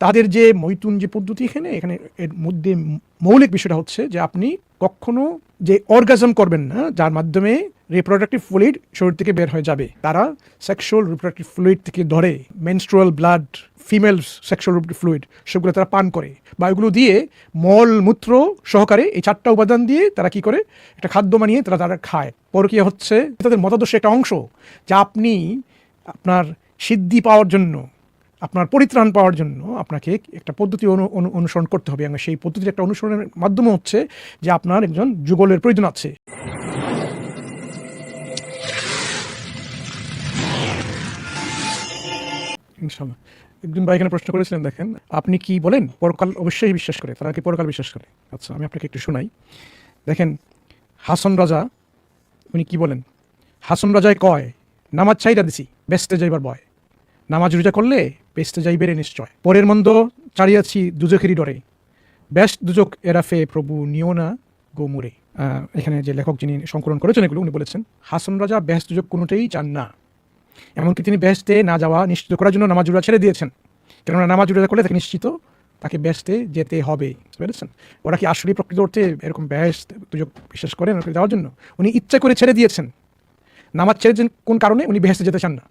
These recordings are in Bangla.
তাদের যে মৈতুন যে পদ্ধতি এখানে এখানে এর মধ্যে মৌলিক বিষয়টা হচ্ছে যে আপনি কখনো যে অর্গাজম করবেন না, যার মাধ্যমে রিপ্রোডাক্টিভ ফ্লুইড শরীর থেকে বের হয়ে যাবে। তারা সেক্সুয়াল রিপ্রোডাক্টিভ ফ্লুইড থেকে ধরে menstrual blood female sexual fluid সেগুলো তারা পান করে। বা এগুলো দিয়ে মল মূত্র সহকারে এই চারটা উপাদান দিয়ে তারা কি করে? একটা খাদ্য বানিয়ে তারা তারা খায়। পরকীয়া হচ্ছে তাদের মতাদর্শের একটা অংশ যা আপনি আপনার সিদ্ধি পাওয়ার জন্য আপনার পরিত্রাণ পাওয়ার জন্য আপনাকে একটা পদ্ধতি অনু- অনু- অনুসরণ করতে হবে। এবং সেই পদ্ধতির একটা অনুসরণের মাধ্যমে হচ্ছে যে আপনার একজন যুগলের প্রয়োজন আছে। ইনশাল্লাহ। একজন ভাই এখানে প্রশ্ন করেছিলেন, দেখেন, আপনি কি বলেন? পরকাল অবশ্যই বিশ্বাস করে, তারা কি পরকাল বিশ্বাস করে? আচ্ছা আমি আপনাকে একটু শোনাই। দেখেন, হাসন রাজা, উনি কি বলেন? হাসন রাজায় কয়, নামাজ চাইরা দিছি, ব্যস্তে যাইবার বয় নামাজ রোজা করলে বেস্তে যাইবেরে নিশ্চয়। পরের মন্দ চারিয়াছি দুজখেরই ডরে। ব্যাস দুজক এরাফে প্রভু নিও না গোমুরে এখানে যে লেখক যিনি সংকলন করেছেন এগুলো উনি বলেছেন, হাসন রাজা ব্যাস দুজক কোনোটাই চান না। এমনকি তিনি ব্যস্তে না যাওয়া নিশ্চিত করার জন্য নামাজ রোজা ছেড়ে দিয়েছেন। কেননা নামাজ রোজা করলে তাকে নিশ্চিত তাকে ব্যস্তে যেতে হবে। বুঝতে ওরা কি আসলে প্রকৃত অর্থে এরকম ব্যস্ত দুজক বিশ্বাস করেন যাওয়ার জন্য? উনি ইচ্ছা করে ছেড়ে দিয়েছেন। নামাজ ছেড়েছেন কোন কারণে? উনি বেহেস্তে যেতে চান না।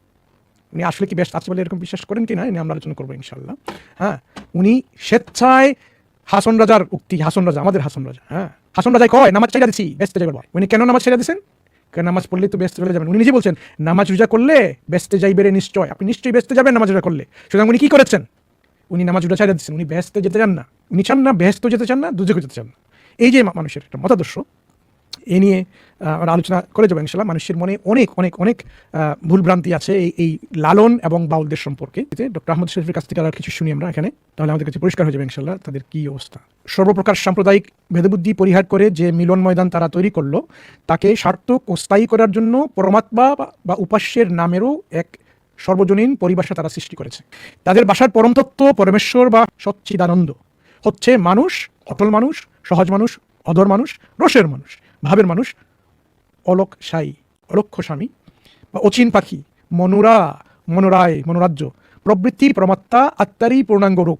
উনি আসলে কি ব্যস্ত আছে বলে এরকম বিশ্বাস করেন কি না এ নিয়ে আমরা আলোচনা করব ইনশাল্লাহ হ্যাঁ উনি স্বেচ্ছায় হাসন রাজার উক্তি, হাসন রাজা, আমাদের হাসন রাজা হ্যাঁ। হাসন রাজায় কয়, নামাজ ছেড়ে দিচ্ছি ব্যস্ত যাবার ভয় উনি কেন নামাজ ছেড়ে দিয়েছেন কেন নামাজ পড়লে তো ব্যস্ত চলে যাবেন? উনি নিজে বলছেন, নামাজ রোজা করলে ব্যস্তে যাইবেরে নিশ্চয়। আপনি নিশ্চয়ই ব্যস্ত যাবেন নামাজ রোজা করলে। সুতরাং উনি কি করেছেন? উনি নামাজ রোজা ছেড়ে দিচ্ছেন উনি ব্যস্ত যেতে চান না। উনি চান না ব্যস্ত যেতে চান না দুজকে যেতে চান না। এই যে মানুষের একটা মতাদর্শ এ নিয়ে আমরা আলোচনা করে যাব ইনশাল্লাহ। মানুষের মনে অনেক অনেক অনেক ভুলভ্রান্তি আছে এই এই লালন এবং বাউলদের সম্পর্কে। ডক্টর আহমদ শরীফের কাছ থেকে আর কিছু শুনি আমরা এখানে। তাহলে আমাদের কাছে পরিষ্কার হয়ে যাবে ইনশাল্লাহ তাদের কি অবস্থা। সর্বপ্রকার সাম্প্রদায়িক ভেদবুদ্ধি পরিহার করে যে মিলন ময়দান তারা তৈরি করল, তাকে সার্থক ও স্থায়ী করার জন্য পরমাত্মা বা- উপাস্যের নামেরও এক সর্বজনীন পরিভাষা তারা সৃষ্টি করেছে। তাদের বাসার পরম তত্ত্ব পরমেশ্বর বা সচ্চিদানন্দ। হচ্ছে মানুষ, অটল মানুষ, সহজ মানুষ, অধর মানুষ, রসের মানুষ। ভাবের মানুষ, অলক সাই, অলক্ষ স্বামী বা অচিন পাখি, মনোরা, মনোরায়, মনোরাজ্য প্রবৃত্তি প্রমাত্মা, আত্মারই পূর্ণাঙ্গ রূপ।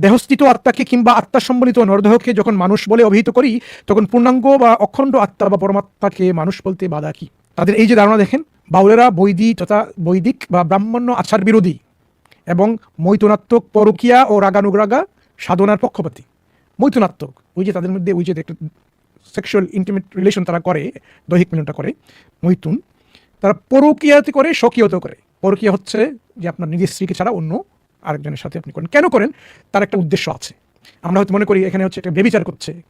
দেহস্থিত আত্মাকে কিংবা আত্মা সম্বলিত নরদেহকে যখন মানুষ বলে অভিহিত করি, তখন পূর্ণাঙ্গ বা অখণ্ড আত্মা বা পরমাত্মাকে মানুষ বলতে বাধা কি? তাদের এই যে ধারণা দেখেন, বাউলেরা বৈদিক তথা বৈদিক বা ব্রাহ্মণ্য আচার বিরোধী এবং মৈথুনাত্মক পরকিয়া ও রাগানুরাগা সাধনার পক্ষপাতী। মৈথুনাত্মক, ওই যে তাদের মধ্যে, ওই যে সেক্সুয়াল ইন্টিমেট রিলেশন তারা করে, দৈহিক মিলনটা করে, মৈথুন, তারা পরকীয়াতে করে, স্বকীয়তেও করে। পরকীয়া হচ্ছে যে আপনার নিজের স্ত্রীকে ছাড়া অন্য আরেকজনের সাথে আপনি করেন। কেন করেন? তার একটা উদ্দেশ্য আছে। আমরা হয়তো মনে করি এখানে হচ্ছে একটা বেবিচার করছে।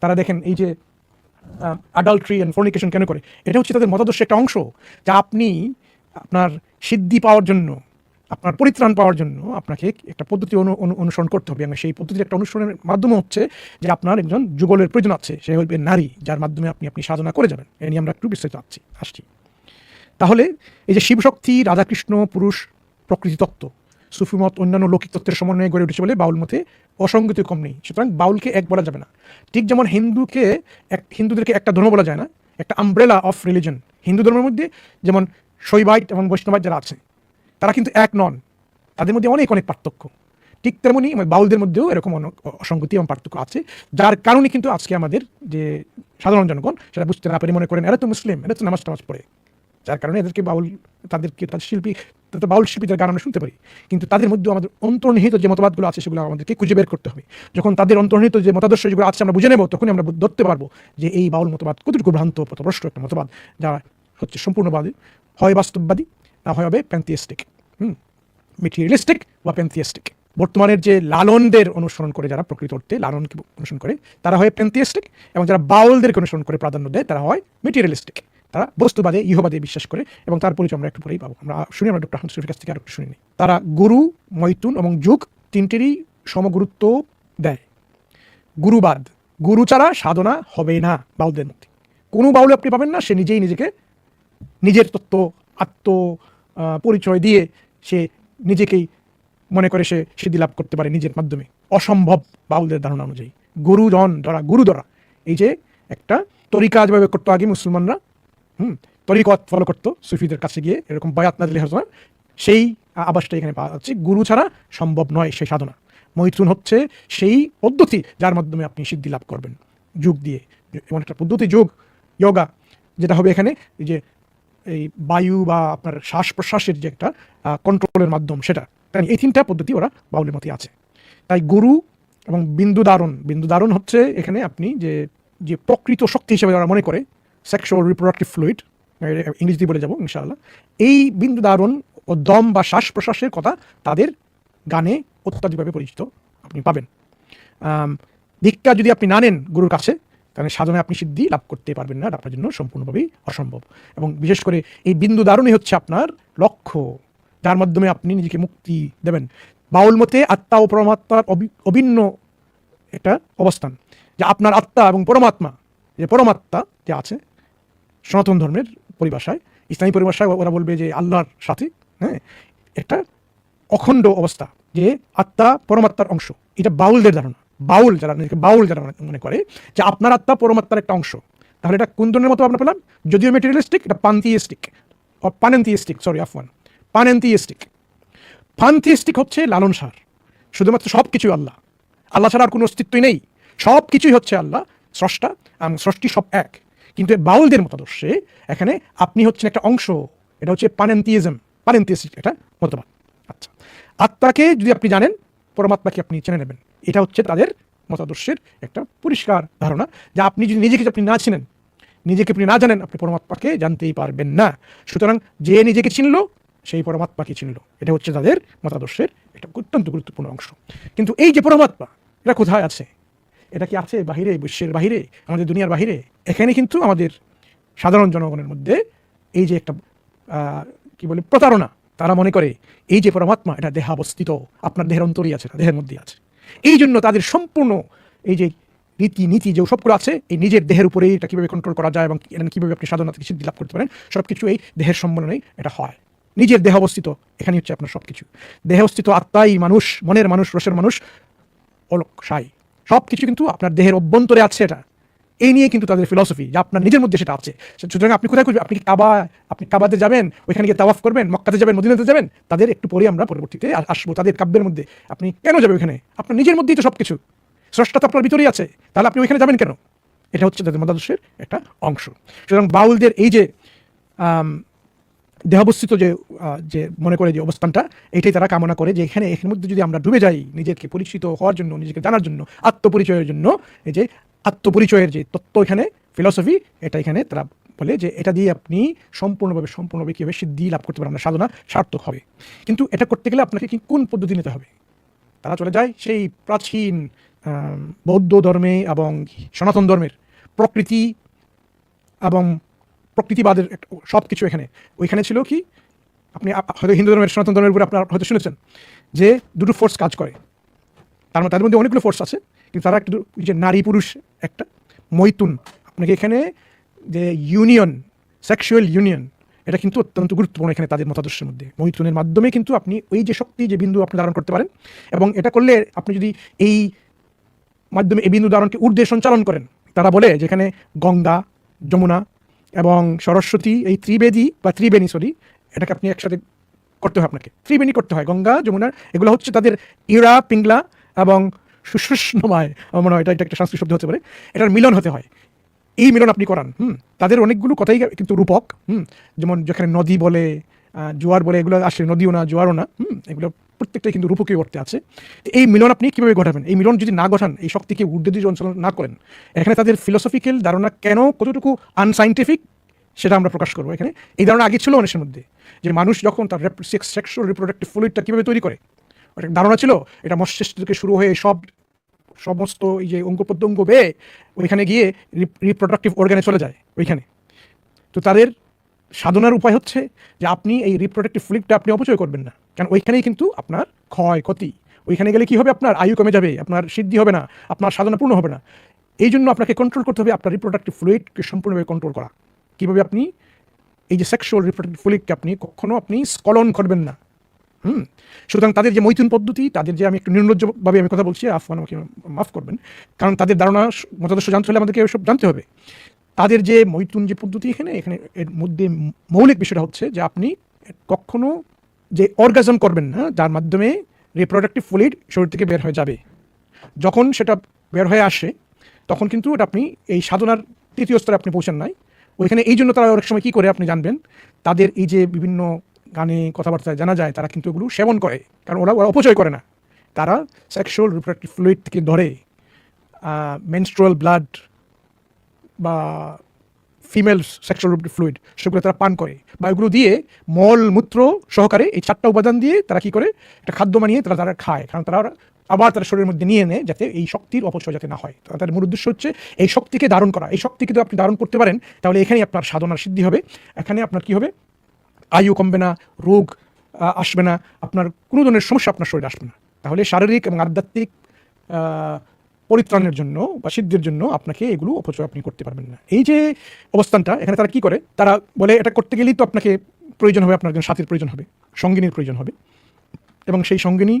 তারা দেখেন এই যে অ্যাডাল্ট্রি অ্যান্ড ফর্নিকেশন কেন করে? এটা হচ্ছে তাদের মতাদর্শের একটা অংশ। যা আপনি আপনার সিদ্ধি পাওয়ার জন্য আপনার পরিত্রাণ পাওয়ার জন্য আপনাকে একটা পদ্ধতি অনু- অনু- অনুসরণ করতে হবে। এবং সেই পদ্ধতির একটা অনুসরণের মাধ্যমে হচ্ছে যে আপনার একজন যুগলের প্রয়োজন আছে, সে হইবে নারী, যার মাধ্যমে আপনি আপনি সাধনা করে যাবেন। এ নিয়ে আমরা একটু বিস্তারিত আসছি আসছি। তাহলে এই যে শিবশক্তি, রাধাকৃষ্ণ, পুরুষ, প্রকৃতি তত্ত্ব সুফিমত অন্যান্য লৌকিক তত্ত্বের সমন্বয়ে গড়ে উঠেছে বলে বাউল মতে অসঙ্গতি কম নেই। সুতরাং বাউলকে এক বলা যাবে না। ঠিক যেমন হিন্দুকে এক, হিন্দুদেরকে একটা ধর্ম বলা যায় না, একটা আমব্রেলা অফ রিলিজন হিন্দু ধর্মের মধ্যে যেমন শৈবাইট এবং বৈষ্ণবাইট যারা আছে তারা কিন্তু এক নন। তাদের মধ্যে অনেক অনেক পার্থক্য। ঠিক তেমনি বাউলদের মধ্যেও এরকম অসঙ্গতি এবং পার্থক্য আছে। যার কারণে কিন্তু আজকে আমাদের যে সাধারণ জনগণ, সেটা বুঝতে না পারে মনে করেন, এরা তো মুসলিম, এরা তো নামাজ টামাজ পড়ে। যার কারণে এদেরকে বাউল, তাদেরকে, তাদের শিল্পী, তাদের বাউল শিল্পীদের গান আমরা শুনতে পারি। কিন্তু তাদের মধ্যেও আমাদের অন্তর্নিহিত যে মতবাদগুলো আছে, সেগুলো আমাদেরকে খুঁজে বের করতে হবে। যখন তাদের অন্তর্নিহিত যে মতাদর্শ যেগুলো আছে, আমরা বুঝে নেব, তখনই আমরা ধরতে পারব যে এই বাউল মতবাদ কতটুকু ভ্রান্ত পথভ্রষ্ট একটা মতবাদ, যা হচ্ছে সম্পূর্ণবাদী, হয় বাস্তববাদী, না হয় হবে প্যান্থিয়েস্টিক হুম মেটেরিয়ালিস্টিক বা প্যান্থিয়েস্টিক বর্তমানের যে লালনদের অনুসরণ করে যারা প্রকৃত অর্থে লালনকে অনুসরণ করে, তারা হয় প্যান্থিয়েস্টিক এবং যারা বাউলদেরকে অনুসরণ করে প্রাধান্য দেয়, তারা হয় মেটেরিয়ালিস্টিক তারা বস্তুবাদে, ইহবাদে বিশ্বাস করে এবং তার পরিচয় আমরা একটু পরেই পাবো। আমরা শুনি, আমরা ডক্টর আহমদ কাছ থেকে আর একটু শুনি নিই। তারা গুরু মৈতুন এবং যুগ তিনটেরই সমগুরুত্ব দেয়। গুরুবাদ, গুরু ছাড়া সাধনা হবে না বাউলদের মধ্যে। কোনো বাউল আপনি পাবেন না, সে নিজেই নিজেকে নিজের তত্ত্ব, আত্ম পরিচয় দিয়ে সে নিজেকেই মনে করে সে সিদ্ধি লাভ করতে পারে নিজের মাধ্যমে। অসম্ভব বাউলদের ধারণা অনুযায়ী। গুরুজন ধরা গুরু ধরা এই যে একটা তরিকা যেভাবে করতো আগে মুসলমানরা, হুম, তরিকত ফলো করতো সুফিদের কাছে গিয়ে, এরকম বয়াত না দিলে হতো সেই আবাসটা এখানে পাওয়া যাচ্ছে। গুরু ছাড়া সম্ভব নয় সেই সাধনা। মৈথুন হচ্ছে সেই পদ্ধতি যার মাধ্যমে আপনি সিদ্ধি লাভ করবেন। যোগ দিয়ে, এমন একটা পদ্ধতি, যোগ, যোগা, যেটা হবে এখানে যে এই বায়ু বা আপনার শ্বাস প্রশ্বাসের যে একটা কন্ট্রোলের মাধ্যম সেটা, তাই এই তিনটা পদ্ধতি ওরা বাউলের মধ্যে আছে। তাই গুরু এবং বিন্দু দারণ বিন্দু দারণ হচ্ছে এখানে আপনি যে যে প্রকৃত শক্তি হিসেবে ওরা মনে করে সেক্সুয়াল রিপ্রোডাক্টিভ ফ্লুইড ইংরেজিতে বলে যাব ইনশাআল্লাহ, এই বিন্দু দারণ ও দম বা শ্বাস প্রশ্বাসের কথা তাদের গানে অত্যাধিকভাবে পরিচিত আপনি পাবেন। দীক্ষা যদি আপনি না নেন গুরুর কাছে তাহলে সাধনায় আপনি সিদ্ধি লাভ করতে পারবেন না আপনার জন্য সম্পূর্ণভাবেই অসম্ভব। এবং বিশেষ করে এই বিন্দু দারুণই হচ্ছে আপনার লক্ষ্য, যার মাধ্যমে আপনি নিজেকে মুক্তি দেবেন। বাউল মতে আত্মা ও পরমাত্মার অভিন্ন একটা অবস্থান, যে আপনার আত্মা এবং পরমাত্মা, যে পরমাত্মা যে আছে, সনাতন ধর্মের পরিভাষায়, ইসলামী পরিভাষায় ওরা বলবে যে আল্লাহর সাথে হ্যাঁ একটা অখণ্ড অবস্থা, যে আত্মা পরমাত্মার অংশ। এটা বাউলদের ধারণা। বাউল যারা নিজেকে বাউল যারা মনে- করে, যে আপনার আত্মা পরমাত্মার একটা অংশ। তাহলে এটা কোন ধরনের মতো আমরা পেলাম? যদিও মেটেরিয়ালিস্টিক এটা পান্থিয়েস্টিক পানেন্থিয়েস্টিক সরি আফওয়ান। পানেন্থিয়েস্টিক পান্থিয়েস্টিক হচ্ছে লালন সার। শুধুমাত্র সব কিছুই আল্লাহ। আল্লাহ ছাড়া আর কোনো অস্তিত্বই নেই। সব কিছুই হচ্ছে আল্লাহ, স্রষ্টা, এবং স্রষ্টি সব এক। কিন্তু বাউলদের মতাদর্শে এখানে আপনি হচ্ছেন একটা অংশ। এটা হচ্ছে পানেন্থিয়েজম পানেন্থিয়েস্টিক একটা মতবাদ। আচ্ছা। আত্মাকে যদি আপনি জানেন, পরমাত্মাকে আপনি চেনে নেবেন। এটা হচ্ছে তাদের মতাদর্শের একটা পরিষ্কার ধারণা, যে আপনি যদি নিজেকে আপনি না চিনেন, নিজেকে আপনি না জানেন, আপনি পরমাত্মাকে জানতেই পারবেন না। সুতরাং যে নিজেকে চিনল, সেই পরমাত্মাকে চিনল। এটা হচ্ছে তাদের মতাদর্শের একটা অত্যন্ত গুরুত্বপূর্ণ অংশ। কিন্তু এই যে পরমাত্মা, এটা কোথায় আছে? এটা কি আছে বাহিরে, বিশ্বের বাহিরে, আমাদের দুনিয়ার বাহিরে? এখানে কিন্তু আমাদের সাধারণ জনগণের মধ্যে এই যে একটা কি বলে, প্রতারণা, তারা মনে করে, এই যে পরমাত্মা, এটা দেহাবস্থিত, আপনার দেহের অন্তরই আছে দেহের মধ্যেই আছে। এই জন্য তাদের সম্পূর্ণ এই যে রীতি নীতি যে সবগুলো আছে, এই নিজের দেহের উপরেই এটা কীভাবে কন্ট্রোল করা যায় এবং কীভাবে আপনি সাধনা থেকে সিদ্ধি লাভ করতে পারেন সব কিছু এই দেহের সম্মেলনেই এটা হয়। নিজের দেহ অবস্থিত এখানে হচ্ছে আপনার সব কিছু দেহে অবস্থিত আত্মাই মানুষ, মনের মানুষ, রসের মানুষ অলক সাই সব কিছু কিন্তু আপনার দেহের অভ্যন্তরে আছে এটা। এই নিয়ে কিন্তু তাদের ফিলসফি যে আপনার নিজের মধ্যে সেটা আছে। সুতরাং আপনি কোথায় খুঁজবেন আপনি কাবা, আপনি কাবাতে যাবেন? ওইখানে গিয়ে তাওয়াফ করবেন? মক্কাতে যাবেন? মদিনাতে যাবেন? তাদের একটু পরে আমরা পরবর্তীতে আসব তাদের কাব্যের মধ্যে। আপনি কেন যাবেন ওইখানে? আপনার নিজের মধ্যেই তো সব কিছু স্রষ্টা তো আপনার ভিতরেই আছে। তাহলে আপনি ওইখানে যাবেন কেন? এটা হচ্ছে তাদের মতাদর্শের একটা অংশ। সুতরাং বাউলদের এই যে দেহাবস্থিত যে যে মনে করে যে অবস্থানটা, এটাই তারা কামনা করে যে এখানে এর মধ্যে যদি আমরা ডুবে যাই নিজেকে পরিচিত হওয়ার জন্য, নিজেকে জানার জন্য, আত্মপরিচয়ের জন্য, এই যে আত্মপরিচয়ের যে তত্ত্ব এখানে ফিলসফি এটা এখানে তারা বলে যে এটা দিয়ে আপনি সম্পূর্ণভাবে সম্পূর্ণভাবে কীভাবে সিদ্ধি লাভ করতে পারবেন সাধনা সার্থক হবে। কিন্তু এটা করতে গেলে আপনাকে কি কোন পদ্ধতি নিতে হবে? তারা চলে যায় সেই প্রাচীন বৌদ্ধ ধর্মে এবং সনাতন ধর্মের প্রকৃতি এবং প্রকৃতিবাদের সব কিছু এখানে। ওইখানে ছিল কি, আপনি হয়তো হিন্দু ধর্মের, সনাতন ধর্মের উপরে আপনার হয়তো শুনেছেন যে দুটো ফোর্স কাজ করে। তার মধ্যে, তাদের মধ্যে অনেকগুলো ফোর্স আছে, কিন্তু তারা একটু যে নারী পুরুষ একটা মৈতুন, আপনাকে এখানে যে ইউনিয়ন সেক্সুয়াল ইউনিয়ন এটা কিন্তু অত্যন্ত গুরুত্বপূর্ণ এখানে তাদের মতাদর্শের মধ্যে। মৈথুনের মাধ্যমে কিন্তু আপনি ওই যে শক্তি, যে বিন্দু আপনি ধারণ করতে পারেন এবং এটা করলে আপনি যদি এই মাধ্যমে এই বিন্দু ধারণকে ঊর্ধ্বে সঞ্চালন করেন, তারা বলে যেখানে গঙ্গা, যমুনা এবং সরস্বতী, এই ত্রিবেদী বা ত্রিবেণী সরি এটাকে আপনি একসাথে করতে হয় আপনাকে। ত্রিবেণী করতে হয়, গঙ্গা, যমুনা, এগুলো হচ্ছে তাদের ইরা, পিংলা এবং সুষুষ্ণময় আমার মনে হয় এটা একটা সংস্কৃত শব্দ হতে পারে, এটার মিলন হতে হয়। এই মিলন আপনি করান, হুম, তাদের অনেকগুলো কথাই কিন্তু রূপক, হুম, যেমন যেখানে নদী বলে জোয়ার বলে, এগুলো আসলে নদীও না, জোয়ারও না, হুম, এগুলো প্রত্যেকটাই কিন্তু রূপকীয় অর্থে আছে। এই মিলন আপনি কীভাবে ঘটাবেন? এই মিলন যদি না ঘটান, এই শক্তিকে ঊর্ধ্বে যদি অঞ্চল না করেন, এখানে তাদের ফিলোসফিক্যাল ধারণা কেন কতটুকু আনসাইন্টিফিক সেটা আমরা প্রকাশ করব এখানে। এই ধারণা আগে ছিল মানুষের মধ্যে, যে মানুষ যখন তার সেক্সুয়াল রিপ্রোডাক্টিভ ফ্লুইডটা কীভাবে তৈরি করে ধারণা ছিল? এটা মস্তিষ্ক থেকে শুরু হয়ে সব, সমস্ত এই যে অঙ্গ প্রত্যঙ্গ বেয়ে ওইখানে গিয়ে রিপ্রোডাক্টিভ অর্গানে চলে যায়, ওইখানে। তো তাদের সাধনার উপায় হচ্ছে যে আপনি এই রিপ্রোডাক্টিভ ফ্লুইডটা আপনি অপচয় করবেন না। কারণ ওইখানেই কিন্তু আপনার ক্ষয়, ক্ষতি। ওইখানে গেলে কি হবে? আপনার আয়ু কমে যাবে, আপনার সিদ্ধি হবে না, আপনার সাধনা পূর্ণ হবে না। এই জন্য আপনাকে কন্ট্রোল করতে হবে আপনার রিপ্রোডাক্টিভ ফ্লুইডকে সম্পূর্ণভাবে কন্ট্রোল করা। কীভাবে আপনি এই যে সেক্সুয়াল রিপ্রোডাক্টিভ ফ্লুইডকে আপনি কখনো আপনি স্কলন করবেন না। হুম। সুতরাং তাদের যে মৈথুন পদ্ধতি, তাদের যে আমি একটু নির্লজ্জভাবে আমি কথা বলছি, আফওয়ান আমাকে মাফ করবেন, কারণ তাদের ধারণা মতাদর্শ জানতে হলে আমাদেরকে এসব জানতে হবে। তাদের যে মৈথুন যে পদ্ধতি এখানে এখানে এর মধ্যে মৌলিক বিষয়টা হচ্ছে যে আপনি কখনো যে অর্গাজম করবেন না যার মাধ্যমে রিপ্রোডাক্টিভ ফ্লুইড শরীর থেকে বের হয়ে যাবে। যখন সেটা বের হয়ে আসে, তখন কিন্তু ওটা আপনি এই সাধনার তৃতীয় স্তরে আপনি পৌঁছান নাই। ওইখানে এই জন্য তারা অনেক সময় কী করে আপনি জানবেন, তাদের এই যে বিভিন্ন গানে কথাবার্তায় জানা যায়, তারা কিন্তু এগুলো সেবন করে। কারণ ওরা ওরা অপচয় করে না। তারা সেক্সুয়াল রিপ্রোডাক্টিভ ফ্লুইড থেকে ধরে মেনস্ট্রুয়াল ব্লাড বা ফিমেল সেক্সুয়াল ফ্লুইড সেগুলো তারা পান করে। বা এগুলো দিয়ে মল মূত্র সহকারে এই চারটা উপাদান দিয়ে তারা কি করে, একটা খাদ্য বানিয়ে তারা তারা খায়। কারণ তারা আবার তার শরীরের মধ্যে নিয়ে নেয় যাতে এই শক্তির অপচয় যাতে না হয়। তাদের মূল উদ্দেশ্য হচ্ছে এই শক্তিকে ধারণ করা। এই শক্তিকে যদি আপনি ধারণ করতে পারেন, তাহলে এখানেই আপনার সাধনার সিদ্ধি হবে। এখানে আপনার কি হবে? আয়ু কমবে না, রোগ আসবে না, আপনার কোনো ধরনের সমস্যা আপনার শরীরে আসবে না। তাহলে শারীরিক এবং আধ্যাত্মিক পরিত্রাণের জন্য বা সিদ্ধির জন্য আপনাকে এগুলো অপচয় আপনি করতে পারবেন না। এই যে অবস্থানটা, এখানে তারা কি করে? তারা বলে, এটা করতে গেলেই তো আপনাকে প্রয়োজন হবে, আপনার একজন সাথীর প্রয়োজন হবে, সঙ্গিনীর প্রয়োজন হবে। এবং সেই সঙ্গিনী,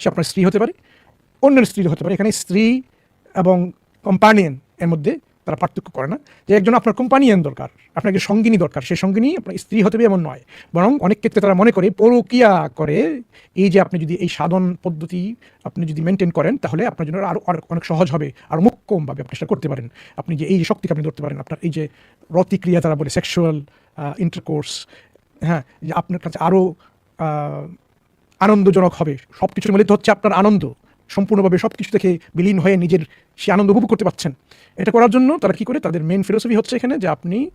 সে আপনার স্ত্রী হতে পারে, অন্যের স্ত্রী হতে পারে। এখানে স্ত্রী এবং কম্পানিয়ন এর মধ্যে তারা পার্থক্য করে না যে একজন আপনার কোম্পানিয়ন দরকার, আপনাকে সঙ্গিনী দরকার সেই সঙ্গিনী আপনার স্ত্রী হতে এমন নয়। বরং অনেক ক্ষেত্রে তারা মনে করে পরকিয়া করে এই যে আপনি যদি এই সাধন পদ্ধতি আপনি যদি মেনটেন করেন, তাহলে আপনার জন্য আরও অনেক সহজ হবে, আর মুখ্যমভাবে আপনি সেটা করতে পারেন। আপনি যে এই শক্তিকে আপনি ধরতে পারেন, আপনার এই যে রতিক্রিয়া তারা বলে সেক্সুয়াল ইন্টারকোর্স হ্যাঁ যে আপনার কাছে আরও আনন্দজনক হবে সব কিছুর মিলিত হচ্ছে আপনার আনন্দ। সম্পূর্ণভাবে সব কিছু থেকে বিলীন হয়ে নিজের সে আনন্দ উপভোগ করতে পারছেন। এটা করার জন্য তারা কি করে? তাদের মেন ফিলোসফি হচ্ছে এখানে যে আপনি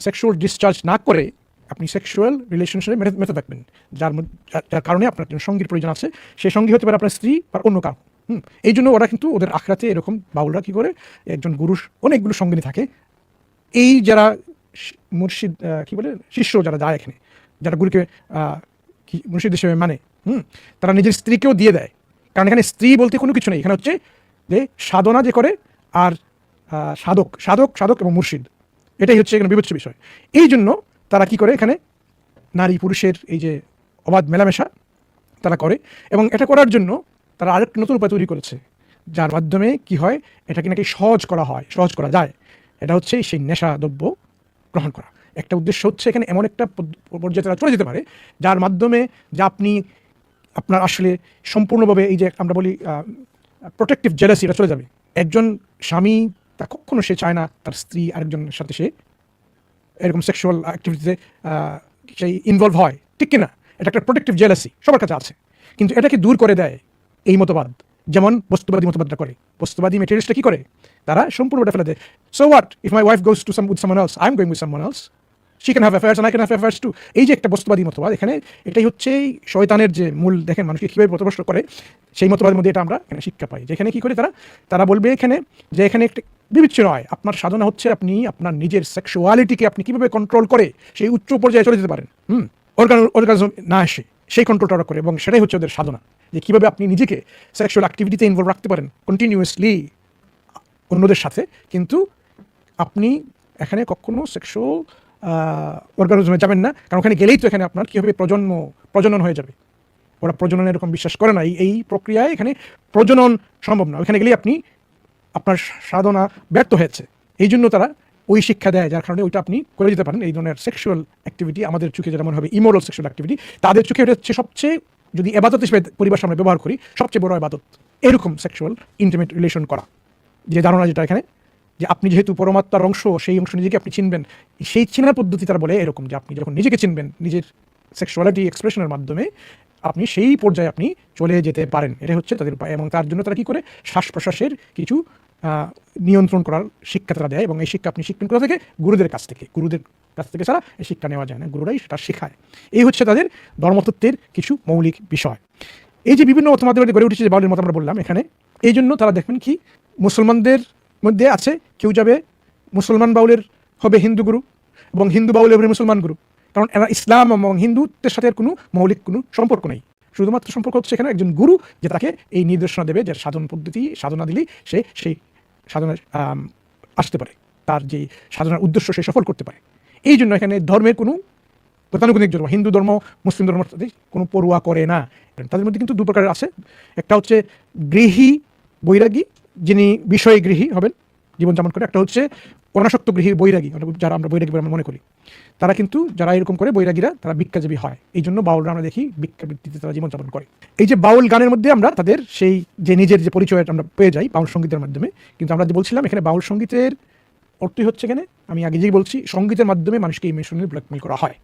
সেক্সুয়াল ডিসচার্জ না করে আপনি সেক্সুয়াল রিলেশনশিপে মেতে থাকবেন যার যার- কারণে আপনার একজন সঙ্গীর প্রয়োজন আছে। সেই সঙ্গী হতে পারে আপনার স্ত্রী বা অন্য কাউ হুম, এই জন্য ওরা কিন্তু ওদের আখড়াতে এরকম বাউলরা কী করে? একজন গুরুর অনেকগুলো সঙ্গিনী থাকে। এই যারা মুর্শিদ কি বলে? শিষ্য যারা যায় এখানে, যারা গুরুকে মুর্শিদ হিসেবে মানে হুম, তারা নিজের স্ত্রীকেও দিয়ে দেয়। কারণ এখানে স্ত্রী বলতে কোনো কিছু নেই। এখানে হচ্ছে যে সাধনা যে করে আর সাধক সাধক সাধক এবং মুর্শিদ। এটাই হচ্ছে এখানে বিবেচ্য বিষয়। এই জন্য তারা কি করে এখানে? নারী পুরুষের এই যে অবাধ মেলামেশা তারা করে এবং এটা করার জন্য তারা আরেকটি নতুন উপায় তৈরি করেছে। যার মাধ্যমে কি হয়? এটাকে নাকি সহজ করা হয়, সহজ করা যায়। এটা হচ্ছে সেই নেশা দ্রব্য গ্রহণ করা। একটা উদ্দেশ্য হচ্ছে এখানে এমন একটা পর্যায়ে তারা চলে যেতে পারে, যার মাধ্যমে যা আপনি আপনার আসলে সম্পূর্ণভাবে এই যে আমরা বলি প্রোটেক্টিভ জেলাসি এটা চলে যাবে। একজন স্বামী, তা কখনো সে চায় না তার স্ত্রী আরেকজনের সাথে সে এরকম সেক্সুয়াল অ্যাক্টিভিটিতে সেই ইনভলভ হয়। ঠিক কিনা? এটা একটা প্রোটেক্টিভ জেলাসি সবার কাছে আছে। কিন্তু এটাকে দূর করে দেয় এই মতবাদ। যেমন বস্তুবাদী মতবাদটা করে। বস্তুবাদী মেটেরিয়ালসটা কি করে? তারা সম্পূর্ণটা ফেলে দেয়। So what if my wife goes to some with someone else I am going with someone else she can have affairs I can have affairs too এই যে একটা বস্তুবাদী মতবাদ, এখানে এটাই হচ্ছে এই শয়তানের যে মূল, দেখেন মানুষকে কীভাবে পথভ্রষ্ট করে, সেই মতবাদের মধ্যে এটা আমরা এখানে শিক্ষা পাই। যেখানে কী করে তারা তারা বলবে এখানে যে এখানে একটা বিবেচ্য নয়, আপনার সাধনা হচ্ছে আপনি আপনার নিজের সেক্সুয়ালিটিকে আপনি কীভাবে কন্ট্রোল করে সেই উচ্চ পর্যায়ে চলে যেতে পারেন। হুম? অর্গান অর্গানিজম না আসে, সেই কন্ট্রোলটা করে এবং সেটাই হচ্ছে ওদের সাধনা। যে কীভাবে আপনি নিজেকে সেক্সুয়াল অ্যাক্টিভিটিতে ইনভলভ রাখতে পারেন কন্টিনিউয়াসলি অন্যদের সাথে, কিন্তু আপনি এখানে কখনো সেক্সুয়াল অর্গানিজমে যাবেন না, কারণ ওখানে গেলেই তো এখানে আপনার কী হবে প্রজন্ম, প্রজনন হয়ে যাবে। ওরা প্রজনন এরকম বিশ্বাস করে না, এই- প্রক্রিয়ায় এখানে প্রজনন সম্ভব না। ওখানে গেলেই আপনি, আপনার সাধনা ব্যর্থ হয়েছে। এই জন্য তারা ওই শিক্ষা দেয়, যার কারণে ওইটা আপনি করে যেতে পারেন। এই ধরনের সেক্সুয়াল অ্যাক্টিভিটি আমাদের চোখে যেমন হবে ইমোরাল সেক্সুয়াল অ্যাক্টিভিটি তাদের চোখে এটা হচ্ছে সবচেয়ে, যদি এবাদত হিসেবে পরিবার সামনে ব্যবহার করি, সবচেয়ে বড় এবাদত এরকম সেক্সুয়াল ইন্টিমেট রিলেশন করা। যে ধারণা যেটা এখানে যে আপনি যেহেতু পরমাত্মার অংশ, সেই অংশ নিজেকে আপনি চিনবেন, সেই চিনার পদ্ধতি তারা বলে এরকম যে আপনি যখন নিজেকে চিনবেন, নিজের সেক্সুয়ালিটি এক্সপ্রেশনের মাধ্যমে, আপনি সেই পর্যায়ে আপনি চলে যেতে পারেন। এটা হচ্ছে তাদের উপায় এবং তার জন্য তারা কী করে? শ্বাস প্রশ্বাসের কিছু নিয়ন্ত্রণ করার শিক্ষা তারা দেয় এবং এই শিক্ষা আপনি শিক্ষণ কোথা থেকে? গুরুদের কাছ থেকে। গুরুদের কাছ থেকে ছাড়া এই শিক্ষা নেওয়া যায় না। গুরুরাই সেটা শেখায়। এই হচ্ছে তাদের ধর্মতত্ত্বের কিছু মৌলিক বিষয়। এই যে বিভিন্ন মতবাদের গড়ে উঠেছে যে বাউলের মত আমরা বললাম এখানে এই জন্য তারা দেখবেন কি, মুসলমানদের মধ্যে আছে কেউ যাবে মুসলমান বাউলের হবে হিন্দু গুরু এবং হিন্দু বাউলের হবে মুসলমান গুরু। কারণ এরা ইসলাম এবং হিন্দুত্বের সাথে কোনো মৌলিক কোনো সম্পর্ক নেই। শুধুমাত্র সম্পর্ক হচ্ছে এখানে একজন গুরু যে তাকে এই নির্দেশনা দেবে যে সাধন পদ্ধতি সাধনা দিলেই সে সেই সাধনায় আম, আসতে পারে। তার যে সাধনার উদ্দেশ্য সে সফল করতে পারে। এই জন্য এখানে ধর্মের কোনো গতানুগতিক ধর্ম হিন্দু ধর্ম মুসলিম ধর্ম কোনো পড়ুয়া করে না। তাদের মধ্যে কিন্তু দু প্রকারের আছে। একটা হচ্ছে গৃহী বৈরাগী যিনি বিষয় গৃহী হবেন, জীবনযাপন করে, একটা হচ্ছে অনাসক্ত গৃহী বৈরাগী যারা আমরা বৈরাগী বলে আমরা মনে করি। তারা কিন্তু, যারা এরকম করে বৈরাগীরা, তারা ভিক্ষাজীবী হয়। এই জন্য বাউলরা আমরা দেখি ভিক্ষাবৃত্তিতে তারা জীবনযাপন করে। এই যে বাউল গানের মধ্যে আমরা তাদের সেই যে নিজের যে পরিচয় আমরা পেয়ে যাই বাউল সঙ্গীতের মাধ্যমে, কিন্তু আমরা যে বলছিলাম, এখানে বাউল সঙ্গীতের অর্থই হচ্ছে এখানে, আমি আগে যেই বলছি, সঙ্গীতের মাধ্যমে মানুষকে ইমোশনালি ব্ল্যাকমেল করা হয়।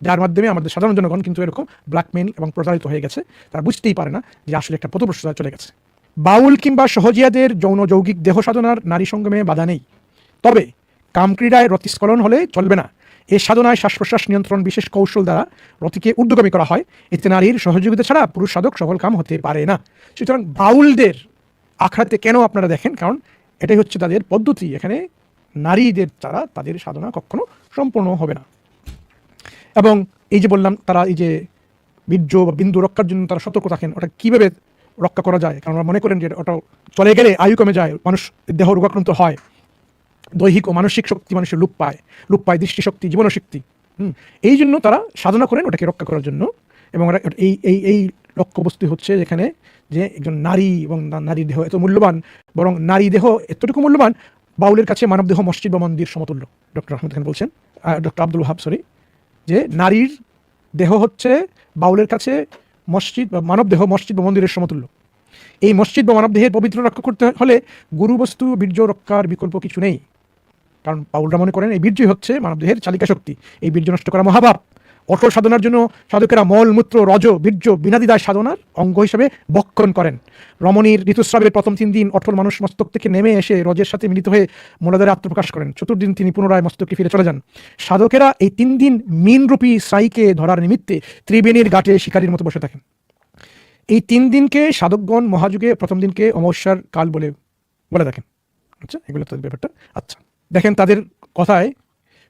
যার মাধ্যমে আমাদের সাধারণ জনগণ কিন্তু এরকম ব্ল্যাকমেল এবং প্রতারিত হয়ে গেছে। তারা বুঝতেই পারে না যে আসলে একটা পথপ্রস্ততা চলে গেছে। বাউল কিংবা সহজিয়াদের যৌন যৌগিক দেহ সাধনার নারী সঙ্গমে বাধা নেই। তবে কামক্রীড়ায় রতিস্খলন হলে চলবে না। এ সাধনায় শ্বাস প্রশ্বাস নিয়ন্ত্রণ বিশেষ কৌশল দ্বারা রতিকে ঊর্ধ্বগামী করা হয়। এতে নারীর সহযোগিতা ছাড়া পুরুষ সাধক সফল কাম হতে পারে না। সুতরাং বাউলদের আখড়াতে কেন আপনারা দেখেন? কারণ এটাই হচ্ছে তাদের পদ্ধতি। এখানে নারীদের ছাড়া তাদের সাধনা কখনো সম্পূর্ণ হবে না। এবং এই যে বললাম, তারা এই যে বীর্য বা বিন্দু রক্ষার জন্য তারা সতর্ক থাকেন, ওটা কীভাবে রক্ষা করা যায়। কারণ আমরা মনে করেন যে ওটা চলে গেলে আয়ু কমে যায়, মানুষ দেহ রোগাক্রান্ত হয়। দৈহিক ও মানসিক শক্তি মানুষের লোপ পায় লোপ পায় দৃষ্টিশক্তি, জীবনশক্তি। হুম। এই জন্য তারা সাধনা করেন ওটাকে রক্ষা করার জন্য। এবং এই এই এই লক্ষ্যবস্তু হচ্ছে যেখানে যে একজন নারী এবং নারীর দেহ এত মূল্যবান, বরং নারী দেহ এতটুকু মূল্যবান, বাউলের কাছে মানব দেহ, মসজিদ বা মন্দির সমতুল্য। ডক্টর আহমদ খান বলছেন ডক্টর আব্দুল হাব সরি, যে নারীর দেহ হচ্ছে বাউলের কাছে মসজিদ বা মানবদেহ মসজিদ বা মন্দিরের সমতুল্য। এই মসজিদ বা মানবদেহের পবিত্র রক্ষা করতে হলে গুরুবস্তু, বীর্য রক্ষার বিকল্প কিছু নেই। কারণ পাউলরা মনে করেন, এই বীর্যই হচ্ছে মানবদেহের চালিকা শক্তি। এই বীর্য নষ্ট করা মহাপাপ। অটল সাধনার জন্য সাধকেরা মল, মূত্র, রজ, বীর্য বিনাদিদায় সাধনার অঙ্গ হিসেবে বক্ষণ করেন। রমণীর ঋতুস্রাবের প্রথম তিন দিন অটল মানুষ মস্তক থেকে নেমে এসে রজের সাথে মিলিত হয়ে মূলাধারে আত্মপ্রকাশ করেন। চতুর্দিন তিনি পুনরায় মস্তকে ফিরে চলে যান। সাধকেরা এই তিন দিন মিনরূপী সাইকে ধরার নিমিত্তে ত্রিবেণীর ঘাটে শিকারীর মতো বসে থাকেন। এই তিন দিনকে সাধকগণ মহাযুগে প্রথম দিনকে অমাবস্যার কাল বলে বলে দেখেন আচ্ছা এগুলো তাদের ব্যাপারটা। আচ্ছা দেখেন তাদের কথায়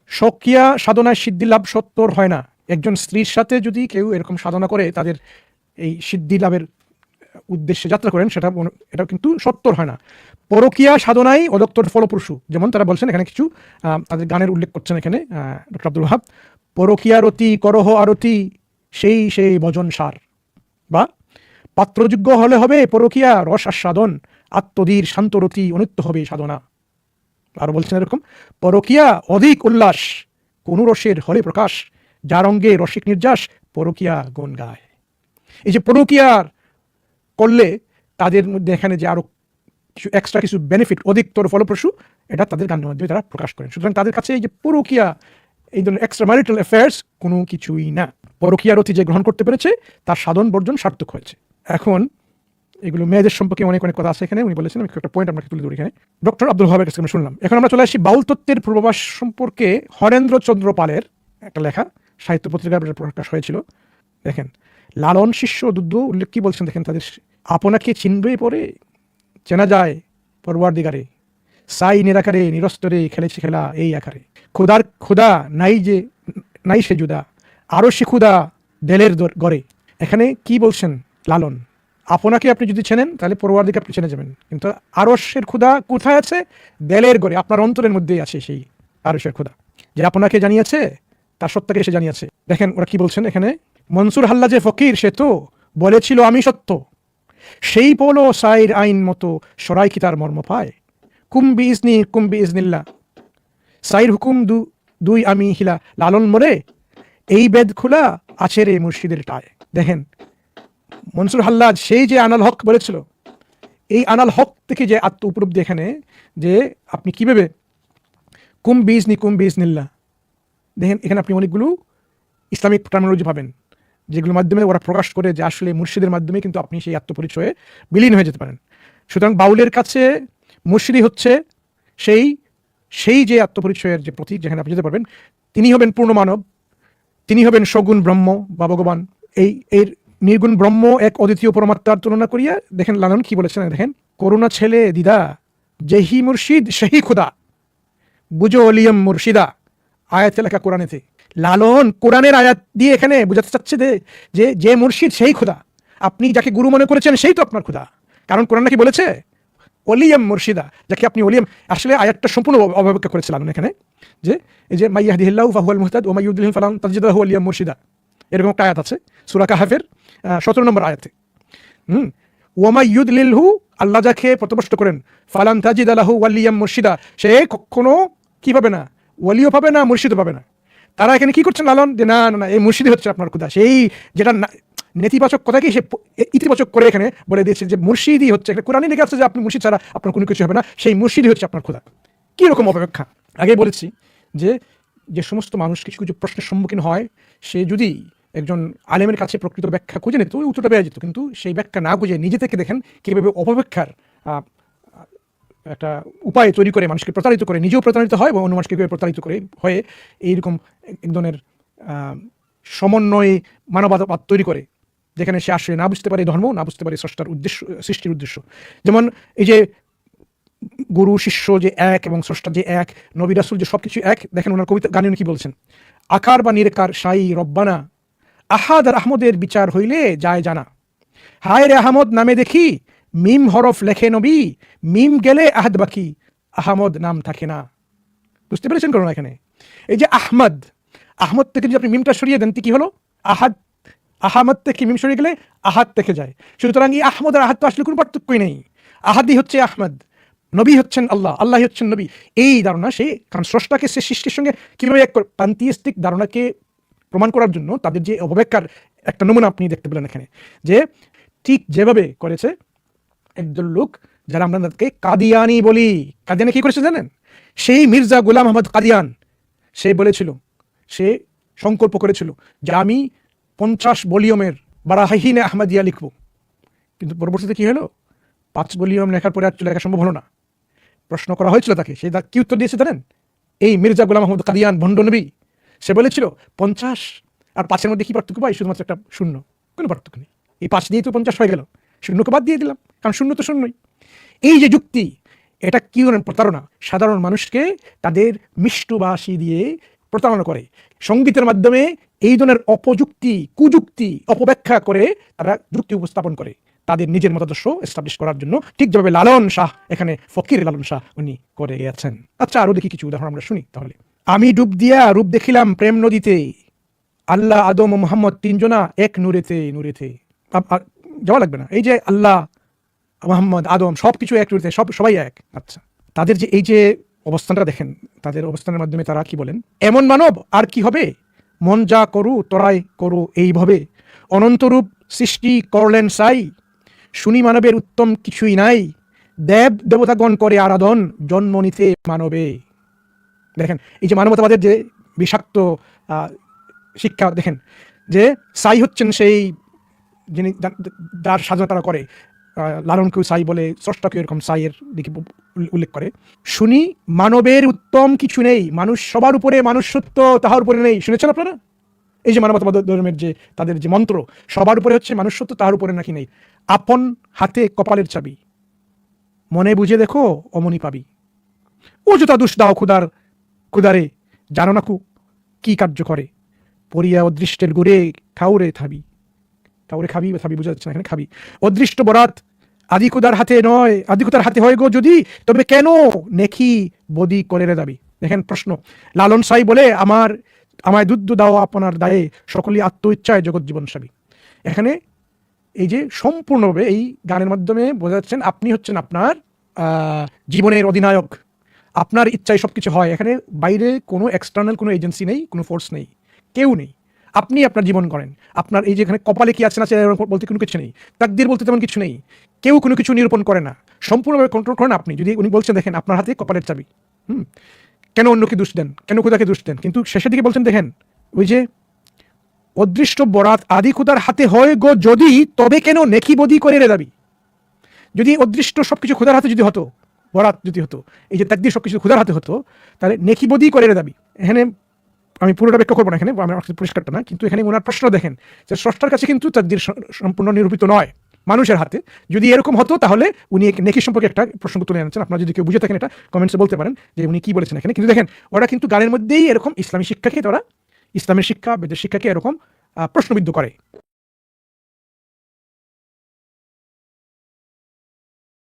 সক্রিয়া সাধনায় সিদ্ধি লাভ সত্তর হয় না। একজন স্ত্রীর সাথে যদি কেউ এরকম সাধনা করে, তাদের এই সিদ্ধি লাভের উদ্দেশ্যে যাত্রা করেন, সেটা এটা কিন্তু সত্তর হয় না। পরকিয়া সাধনাই অদত্তর ফলপ্রসূ। যেমন তারা বলছেন, এখানে কিছু তাদের গানের উল্লেখ করছেন এখানে ডক্টর আব্দুল ওহাব পরকিয়ারতি করহ আরতি, সেই সেই ভজন সার। বা, পাত্রযোগ্য হলে হবে পরকিয়া রস আস্বাদন, আত্মধীর শান্তরতি অনিত্য হবে সাধনা। আরও বলছেন এরকম, পরকিয়া অধিক উল্লাস, কোন রসের হলে প্রকাশ যার অঙ্গে রসিক নির্যাস পরকিয়া গুণ গায় এই যে পরকিয়ার করলে তাদের মধ্যে এখানে যে আরও কিছু এক্সট্রা কিছু বেনিফিট অধিকতর ফলপ্রসূ, এটা তাদের গানের মাধ্যমে তারা প্রকাশ করেন। সুতরাং তাদের কাছে এই যে পরকিয়া, এই ধরনের এক্সট্রা ম্যারিটাল অ্যাফেয়ার্স কোনো কিছুই না। পরকিয়া রতি যে গ্রহণ করতে পেরেছে, তার সাধন বর্জন সার্থক হয়েছে। এখন এগুলো মেয়েদের সম্পর্কে অনেক অনেক কথা আছে এখানে, উনি বলেছেন, আমি একটা পয়েন্ট আপনাকে তুলে ধরি এখানে। ডক্টর আব্দুল হাবের কাছে শুনলাম। এখন আমরা চলে আসি বাউল তত্ত্বের পূর্বাভাস সম্পর্কে হরেন্দ্র চন্দ্র পালের একটা লেখা। সাহিত্য পত্রিকার প্রকাশ হয়েছিল। দেখেন, লালন শিষ্য দুদ্ধ উল্লেখ, কি বলছেন? দেখেন, তাদের আপনাকে চিনবে পরে চেনা যায় পরওয়ার দিগারে সাই নিরাকারে নিরস্তরে খেলেছে খেলা এই আকারে। খোদার, খোদা নাই যে, নাই সে জুদা আরও সে ক্ষুদা দেলের গড়ে। এখানে কি বলছেন লালন? আপনাকে আপনি যদি চেনেন, তাহলে পরওয়ার দিকে আপনি চেনে যাবেন। কিন্তু আরসের ক্ষুদা কোথায় আছে? দেলের গড়ে, আপনার অন্তরের মধ্যেই আছে সেই আরসের ক্ষুদা যে আপনাকে জানিয়েছে তার সত্তাকে এসে জানিয়েছে। দেখেন ওরা কি বলছেন এখানে? মনসুর হাল্লা যে ফকির, সে তো বলেছিল আমি সত্য। সেই পোলো সাইর আইন মতো সরাই কি তার মর্ম পায়? কুম্বি ইসনি কুম্বি ইসনিল্লা সাইর হুকুম দু, দুই আমি হিলা লালন মরে, এই বেদ খোলা আছে রে মুর্শিদের টায়। দেখেন, মনসুর হাল্লাদ সেই যে আনাল হক বলেছিল, এই আনাল হক থেকে যে আত্ম উপলব্ধি এখানে, যে আপনি কীভাবে কুম বিজনি কুম বিজনিল্লা দেখেন, এখানে আপনি অনেকগুলো ইসলামিক টার্মিনোলজি পাবেন, যেগুলোর মাধ্যমে ওরা প্রকাশ করে যে আসলে মুর্শিদের মাধ্যমে কিন্তু আপনি সেই আত্মপরিচয়ে বিলীন হয়ে যেতে পারেন। সুতরাং বাউলের কাছে মুর্শিদি হচ্ছে সেই সেই যে আত্মপরিচয়ের যে প্রতীক যেখানে আপনি যেতে পারবেন, তিনি হবেন পূর্ণ মানব তিনি হবেন সগুণ ব্রহ্ম বা ভগবান। এই, এর নির্গুণ ব্রহ্ম এক অদ্বিতীয় পরমাত্মার তুলনা করিয়া দেখেন লালন কি বলেছেন, দেখেন, করুণা ছেলে দিদা, যেহি মুর্শিদ সেই খুদা, বুঝো অলিয়ম মুর্শিদা। আয়াতে লেখা কোরআনেতে লালন কোরআনের আয়াত দিয়ে এখানে বোঝাতে চাচ্ছে যে যে মুর্শিদ সেই খুদা। আপনি যাকে গুরু মনে করেছেন সেই তো আপনার খুদা। কারণ কোরআন নাকি বলেছে, অলিয়াম মুর্শিদা, যাকে আপনি অলিয়াম, আসলে আয়াতটা সম্পূর্ণ অব- অবব্যাখ্যা করেছে লালন এখানে, যে, এই যে মাইয়াহদিল্লাহ ফাহুয়াল মুহতাদ ও মাইয়ুদ্দিন ফালাম তাজিদাহু অলিয়াম মুর্শিদা। এরকম একটা আয়াত আছে, সুরা কাহাফের সতেরো নম্বর আয়াতে। হুম? ওয়ামা ইউদলিলহু, আল্লাহ যাকে প্রতবষ্ট করেন, ফালান তাজিদ আলাহু ওয়ালিয়াম মুর্শিদা। সে কখনো কি পাবে না ওয়ালিও পাবে না, মুর্শিদও পাবে না। তারা এখানে কি করছেন লালন? যে না না এই মুর্শিদই হচ্ছে আপনার খুদা সেই যেটা নেতিবাচক কথাকে সে ইতিবাচক করে এখানে বলে দিয়েছে যে মুর্শিদই হচ্ছে একটা কোরআনই লেখা আছে যে আপনি মুর্শিদ ছাড়া আপনার কোনো কিছু হবে না, সেই মুর্শিদই হচ্ছে আপনার খুদা কি রকম অপেক্ষা? আগে বলেছি যে যে সমস্ত মানুষ কিছু কিছু প্রশ্নের সম্মুখীন হয়, সে যদি একজন আলেমের কাছে প্রকৃত ব্যাখ্যা খুঁজে নিত, ওই উত্তরটা পেয়ে যেত। কিন্তু সেই ব্যাখ্যা না খুঁজে নিজে থেকে দেখেন কীভাবে অপব্যাখ্যার একটা উপায় তৈরি করে মানুষকে প্রতারিত করে, নিজেও প্রতারিত হয় এবং অন্য মানুষকে প্রতারিত করে, হয়ে এইরকম এক ধরনের সমন্বয়ে মানবতাবাদ তৈরি করে, যেখানে সে আসলে না বুঝতে পারে ধর্ম, না বুঝতে পারে স্রষ্টার উদ্দেশ্য, সৃষ্টির উদ্দেশ্য। যেমন এই যে গুরু, শিষ্য যে এক এবং স্রষ্টা যে এক, নবী, রাসুল যে সব কিছু এক, দেখেন ওনার কবিতা গানে কি বলছেন? আকার বা নিরেকার সাই রব্বানা, আহাদ আর আহমদের বিচার হইলে যায় জানা। হায় রে আহমদ, নামে দেখি মিম হরফ লেখে নবী, মিম গেলে আহাদ বাকি, আহমদ নাম থাকে না। বুঝতে পেরেছেন করুন এখানে? এই যে আহমদ আহমদ থেকে যদি আপনি মিমটা সরিয়ে দেন কি হলো? আহাদ, আহমদ থেকে মিম সরিয়ে গেলে আহাদ থেকে যায়। সুতরাং এই আহমদ আর আহাদ তো আসলে কোনো পার্থক্যই নেই। আহাদি হচ্ছে আহমদ, নবী হচ্ছেন আল্লাহ আল্লাহ হচ্ছেন নবী। এই ধারণা সে, কারণ স্রষ্টাকে, সে সৃষ্টির সঙ্গে কীভাবে এক পান্তিস্টিক ধারণাকে প্রমাণ করার জন্য তাদের যে অপব্যাখ্যার একটা নমুনা আপনি দেখতে পেলেন এখানে, যে ঠিক যেভাবে করেছে একজন লোক যারা আমরা তাদেরকে কাদিয়ানি বলি। কাদিয়ানি কি করেছে জানেন? সেই মির্জা গোলাম আহমদ কাদিয়ান, সে বলেছিল, সে সংকল্প করেছিল যে আমি পঞ্চাশ বলিয়মের বারাহিনে আহমদিয়া লিখব। কিন্তু পরবর্তীতে কি হলো? পাঁচ বলিয়ম লেখার পরে আর লেখা সম্ভব হলো না। প্রশ্ন করা হয়েছিল তাকে, সে কি উত্তর দিয়েছে জানেন? এই মির্জা গোলাম আহমদ কাদিয়ান ভণ্ড নবী, সে বলেছিল, পঞ্চাশ আর পাঁচের মধ্যে কি পার্থক্য পাই? শুধুমাত্র একটা শূন্য। কোনো পার্থক্য নেই। এই পাঁচ দিয়েই তো পঞ্চাশ হয়ে গেল। শূন্যকে বাদ দিয়ে দিলাম। কারণ শূন্য তো শূন্যই। এই যে যুক্তি, এটা কি ধরনের প্রতারণা। সাধারণ মানুষকে তাদের মিষ্টবাসী দিয়ে প্রতারণা করে। সঙ্গীতের মাধ্যমে এই ধরনের অপযুক্তি, কুযুক্তি, অপব্যাখ্যা করে তারা যুক্তি উপস্থাপন করে। তাদের নিজের মতাদর্শ এস্টাবলিশ করার জন্য ঠিক যেভাবে লালন শাহ, এখানে ফকির লালন শাহ উনি করে গেছেন। আচ্ছা আরও দেখি কিছু উদাহরণ আমরা শুনি তাহলে। আমি ডুব দিয়া রূপ দেখিলাম প্রেম নদীতে। আল্লাহ আদম ও মোহাম্মদ তিনজনা এক নূরেতে নূরেতে। যাওয়া লাগবে না। এই যে আল্লাহ মোহাম্মদ, আদম সব কিছু এক নূরেতে সব, সবাই এক। আচ্ছা তাদের যে, এই যে অবস্থানটা দেখেন, তাদের অবস্থানের মাধ্যমে তারা কি বলেন? এমন মানব, আর কি হবে? মন যা করু, তরাই করু, এইভাবে। অনন্তরূপ সৃষ্টি করলেন সাই। শুনি মানবের উত্তম কিছুই নাই। দেব দেবতাগণ করে আরাধন, জন্ম নিতে মানবে। দেখেন, এই যে মানবতাবাদের যে বিষাক্ত শিক্ষা, দেখেন, যে সাই হচ্ছেন সেই যিনি যার সাধনা তারা করে। লালনকেও সাই বলে, স্রষ্টাকেও এরকম সাইয়ের দিকে উল্লেখ করে। শুনি, মানবের উত্তম কিছু নেই। মানুষ সবার উপরে মানুষ সত্য তাহার উপরে নেই। শুনেছেন আপনারা? এই যে মানবতাবাদ ধর্মের যে, তাদের যে মন্ত্র, সবার উপরে হচ্ছে মানুষ সত্য তাহার উপরে নাকি নেই। আপন হাতে কপালের চাবি। মনে বুঝে দেখো, অমনি পাবি। ও অযথা দুষ দাও খুদার খুদারে জানো না কু কি কার্য করে? পরিয়া অদৃষ্টের গুড়ে খাউরে থাবি। খাউরে খাবি বা থাবি বোঝা যাচ্ছে না এখানে খাবি। অদৃষ্ট বরাত আদিকুদার হাতে নয়, আদিকুদার হাতে হয় গো যদি, তবে কেন নেখি বদি করে রে দাবি দেখেন প্রশ্ন। লালন সাই বলে, আমার, আমায় দুধ দাও আপনার দায়ে, সকলেই আত্ম ইচ্ছায় জগৎ জীবন সাবি এখানে এই যে সম্পূর্ণভাবে এই গানের মাধ্যমে বোঝা যাচ্ছেন আপনি হচ্ছেন আপনার জীবনের অধিনায়ক। আপনার ইচ্ছায় সব কিছু হয়। এখানে বাইরে কোনো এক্সটার্নাল কোনো এজেন্সি নেই, কোনো ফোর্স নেই। কেউ নেই। আপনি আপনার জীবন করেন। আপনার এই যেখানে কপালে কি আছে না বলতে কোনো কিছু নেই। তাকদির বলতে তেমন কিছু নেই। কেউ কোনো কিছু নিরূপণ করে না। সম্পূর্ণভাবে কন্ট্রোল করেন আপনি। যদি উনি বলছেন, দেখেন, আপনার হাতে কপালের চাবি। হুম। কেন অন্যকে দোষ দেন? কেন খুদাকে দোষ দেন? কিন্তু শেষের দিকে বলছেন, দেখেন, ওই যে অদৃষ্ট বরাত আদি খুদার হাতে হয় গো যদি, তবে কেন নেকি বদি করে রে দাবি? যদি অদৃষ্ট সবকিছু খুদার হাতে যদি হতো, বরাত যদি হতো, এই যে তাকদির সবকিছু খুদার হাতে হতো, তাহলে নেকি বদি করে রে দাবি। এখানে আমি পুরোটা ব্যাখ্যা করব না এখানে, আমার কাছে পরিষ্কারটা না, কিন্তু এখানে ওনার প্রশ্ন দেখেন যে স্রষ্টার কাছে কিন্তু তাকদির স- সম্পূর্ণ নিরূপিত নয়, মানুষের হাতে। যদি এরকম হতো, তাহলে উনি নেকি সম্পর্কে একটা প্রশ্ন তুলে আনছেন আপনারা যদি কেউ বুঝে থাকেন এটা কমেন্টসে বলতে পারেন যে উনি কি বলেছেন এখানে। কিন্তু দেখেন, ওরা কিন্তু গানের মধ্যেই এরকম ইসলামী শিক্ষাকে, তারা ইসলামের শিক্ষা, বেদের শিক্ষাকে এরকম প্রশ্নবিদ্ধ করে।